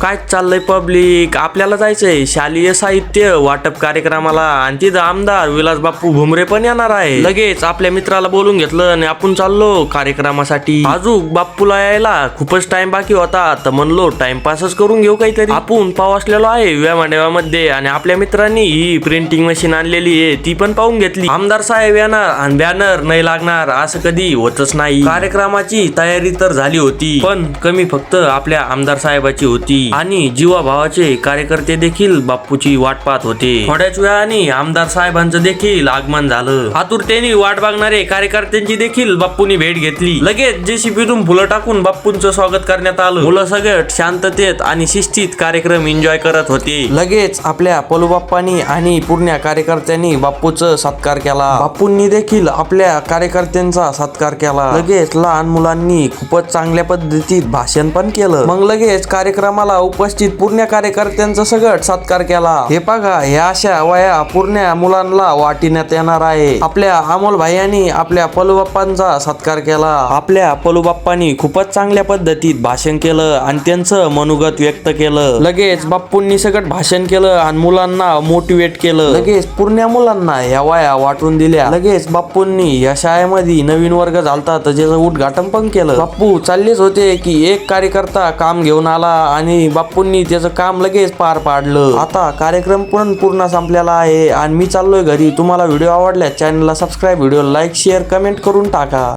काय चाललंय पब्लिक? आपल्याला जायचंय. शालेय साहित्य वाटप कार्यक्रमाला. आणि तिथं आमदार विलास बाप्पू भुमरे पण येणार आहे. लगेच आपल्या मित्राला बोलून घेतलं आणि आपण चाललो कार्यक्रमासाठी. अजून बाप्पूला यायला खूपच टाइम बाकी होता. तर म्हणलो टाइमपासच करून घेऊ काहीतरी. आपण पाव असलेलो आहे व्यामाडेवामध्ये आणि आपल्या मित्रांनी ही प्रिंटिंग मशीन आणलेली आहे. ती पण पाहून घेतली. आमदार साहेब येणार आणि बॅनर नाही लागणार असं कधी होतच नाही. कार्यक्रमाची तयारी तर झाली होती. पण कमी फक्त आपल्या आमदार साहेबाची होती. आणि जीवा भावाचे कार्यकर्ते देखील बाप्पूची वाट पाहत होते. थोड्याच वेळाने आमदार साहेबांचं देखील आगमन झालं. आतुरतेने वाट बघणारे कार्यकर्त्यांची देखील बाप्पूनी भेट घेतली. लगेच जेसीबीतून फुलं टाकून बाप्पूंचं स्वागत करण्यात आलं. मुलं सगळं शांततेत आणि शिस्तीत कार्यक्रम एन्जॉय करत होते. लगेच आपल्या पलू बाप्पानी आणि पूर्ण कार्यकर्त्यांनी बाप्पूचं सत्कार केला. बापूंनी देखील आपल्या कार्यकर्त्यांचा सत्कार केला. लगेच लहान मुलांनी खूपच चांगल्या पद्धतीत भाषण पण केलं. मग लगेच कार्यक्रमाला उपस्थित पूर्ण कार्यकर्त्यांचा सगट सत्कार केला. हे बघा ह्या अशा वया पूर्ण मुलांना वाटिण्यात येणार आहे. आपल्या अमोल भाई आपल्या पलूबाप्पांचा सत्कार केला. आपल्या पलूबाप्पांनी खूपच चांगल्या पद्धतीत भाषण केलं आणि त्यांचं मनोगत व्यक्त केलं. लगेच बाप्पूंनी सगळं भाषण केलं आणि मुलांना मोटिवेट केलं. लगेच पूर्ण मुलांना ह्या वया वाटून दिल्या. लगेच बाप्पूंनी या शाळेमध्ये नवीन वर्ग झालता तर त्याचं उद्घाटन पण केलं. बाप्पू चाललेच होते की एक कार्यकर्ता काम घेऊन आला आणि बाप्पूंनी त्याचं काम लगेच पार पाडलं. आता कार्यक्रम पण पूर्ण संपलेला आहे आणि मी चाललोय घरी. तुम्हाला व्हिडिओ आवडल्या चॅनलला subscribe video like share comment करून टाका.